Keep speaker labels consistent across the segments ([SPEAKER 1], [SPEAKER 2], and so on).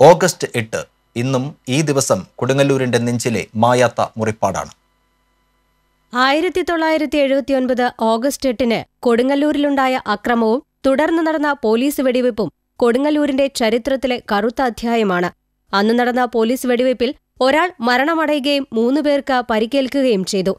[SPEAKER 1] August എട്ട് ഇന്നും ഈ ദിവസം കൊടുങ്ങല്ലൂരിന്റെ നെഞ്ചിലെ മായാത്ത മുറിപ്പാടാണ്.
[SPEAKER 2] ആയിരത്തി തൊള്ളായിരത്തി എഴുപത്തിയൊൻപത് ഓഗസ്റ്റ് എട്ടിന് കൊടുങ്ങല്ലൂരിലുണ്ടായ അക്രമവും തുടർന്ന് നടന്ന പോലീസ് വെടിവയ്പും കൊടുങ്ങല്ലൂരിന്റെ ചരിത്രത്തിലെ കറുത്ത അധ്യായമാണ്. അന്ന് നടന്ന പോലീസ് വെടിവയ്പിൽ ഒരാൾ മരണമടയുകയും മൂന്നു പേർക്ക് പരിക്കേൽക്കുകയും ചെയ്തു.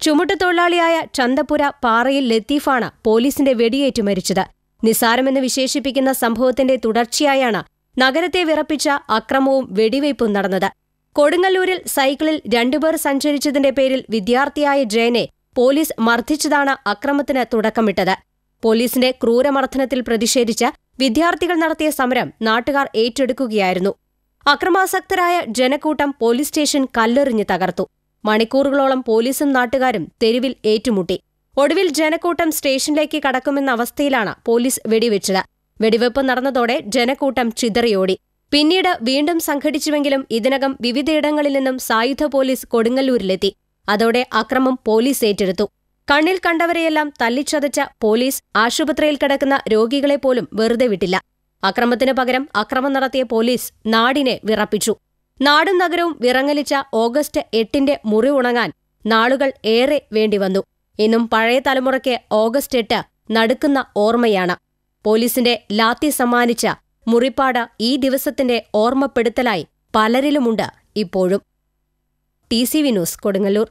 [SPEAKER 2] ചുമട്ടുതൊഴിലാളിയായ ചന്തപുര പാറയിൽ ലത്തീഫാണ് പോലീസിന്റെ വെടിയേറ്റു മരിച്ചത്. നിസാരമെന്ന് വിശേഷിപ്പിക്കുന്ന സംഭവത്തിന്റെ തുടർച്ചയായാണ് നഗരത്തെ വിറപ്പിച്ച അക്രമവും വെടിവയ്പും നടന്നത്. കൊടുങ്ങല്ലൂരിൽ സൈക്കിളിൽ രണ്ടുപേർ സഞ്ചരിച്ചതിന്റെ പേരിൽ വിദ്യാർത്ഥിയായ ജയനെ പോലീസ് മർദ്ദിച്ചതാണ് അക്രമത്തിന് തുടക്കമിട്ടത്. പോലീസിന്റെ ക്രൂരമർദ്ദനത്തിൽ പ്രതിഷേധിച്ച് വിദ്യാർത്ഥികൾ നടത്തിയ സമരം നാട്ടുകാർ ഏറ്റെടുക്കുകയായിരുന്നു. അക്രമാസക്തരായ ജനക്കൂട്ടം പോലീസ് സ്റ്റേഷൻ കല്ലെറിഞ്ഞ് തകർത്തു. മണിക്കൂറുകളോളം പോലീസും നാട്ടുകാരും തെരുവിൽ ഏറ്റുമുട്ടി. ഒടുവിൽ ജനക്കൂട്ടം സ്റ്റേഷനിലേക്ക് കടക്കുമെന്ന അവസ്ഥയിലാണ് പോലീസ് വെടിവെച്ചത്. വെടിവെപ്പ് നടന്നതോടെ ജനക്കൂട്ടം ചിതറിയോടി. പിന്നീട് വീണ്ടും സംഘടിച്ചുവെങ്കിലും ഇതിനകം വിവിധയിടങ്ങളിൽ നിന്നും സായുധ പോലീസ് കൊടുങ്ങല്ലൂരിലെത്തി. അതോടെ അക്രമം പോലീസ് ഏറ്റെടുത്തു. കണ്ണിൽ കണ്ടവരെയെല്ലാം തല്ലിച്ചതച്ച പോലീസ് ആശുപത്രിയിൽ കിടക്കുന്ന രോഗികളെ പോലും വെറുതെ വിട്ടില്ല. അക്രമത്തിനു പകരം അക്രമം നടത്തിയ പോലീസ് നാടിനെ വിറപ്പിച്ചു. നാടും നഗരവും വിറങ്ങലിച്ച ഓഗസ്റ്റ് എട്ടിന്റെ മുറി ഉണങ്ങാൻ നാളുകൾ ഏറെ വേണ്ടിവന്നു. ഇന്നും പഴയ തലമുറയ്ക്ക് ഓഗസ്റ്റ് എട്ട് നടുക്കുന്ന ഓർമ്മയാണ്. പോലീസിന്റെ ലാത്തി സമ്മാനിച്ച മുറിപ്പാട് ഈ ദിവസത്തിന്റെ ഓർമ്മപ്പെടുത്തലായി പലരിലുമുണ്ട് ഇപ്പോഴും. T C V news Kodungallur.